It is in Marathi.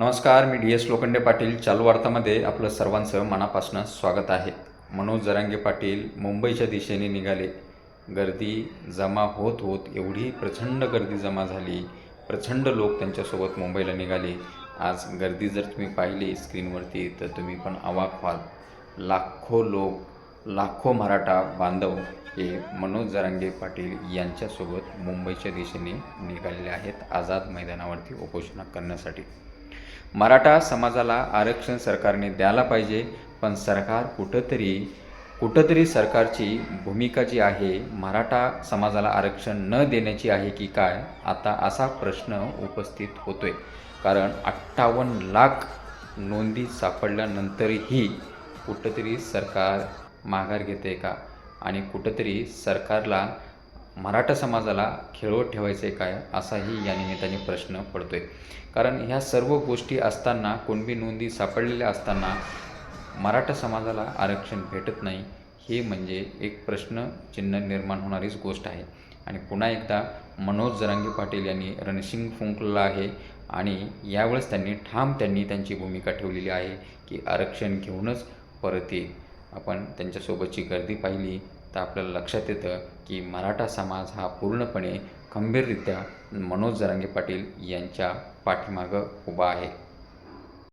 नमस्कार मी डी एस लोखंडे पाटील. चालू वार्तामध्ये आपलं सर्वांचं मनापासून स्वागत आहे. मनोज जरांगे पाटील मुंबईच्या दिशेने निघाले. गर्दी जमा होत होत एवढी प्रचंड गर्दी जमा झाली. प्रचंड लोक त्यांच्यासोबत मुंबईला निघाले. आज गर्दी जर तुम्ही पाहिली स्क्रीनवरती तर तुम्ही पण अवाक व्हाल. लाखो लोक लाखो मराठा बांधव हे मनोज जरांगे पाटील यांच्यासोबत मुंबईच्या दिशेने निघालेले आहेत. आझाद मैदानावरती उपोषणा करण्यासाठी. मराठा समाजाला आरक्षण सरकारने द्यायला पाहिजे पण सरकार कुठंतरी कुठंतरी सरकारची भूमिका जी आहे मराठा समाजाला आरक्षण न देण्याची आहे की काय आता असा प्रश्न उपस्थित होतोय. कारण अठ्ठावन्न लाख नोंदी सापडल्यानंतरही कुठंतरी सरकार माघार घेते का? आणि कुठंतरी सरकारला मराठा समाजाला खेळवत ठेवायचं आहे काय असाही या निमित्ताने प्रश्न पडतो आहे कारण ह्या सर्व गोष्टी असताना कुणबी नोंदी सापडलेल्या असताना मराठा समाजाला आरक्षण भेटत नाही हे म्हणजे एक प्रश्नचिन्ह निर्माण होणारीच गोष्ट आहे. आणि पुन्हा एकदा मनोज जरांगी पाटील यांनी रणसिंग फुंकलं आहे आणि यावेळेस त्यांनी ठाम त्यांनी त्यांची भूमिका ठेवलेली आहे की आरक्षण घेऊनच परत येईल आपण त्यांच्यासोबतची गर्दी पाहिली. तर आपल्याला लक्षात येतं की मराठा समाज हा पूर्णपणे खंबीररित्या मनोज जरांगे पाटील यांच्या पाठीमागं उभा आहे.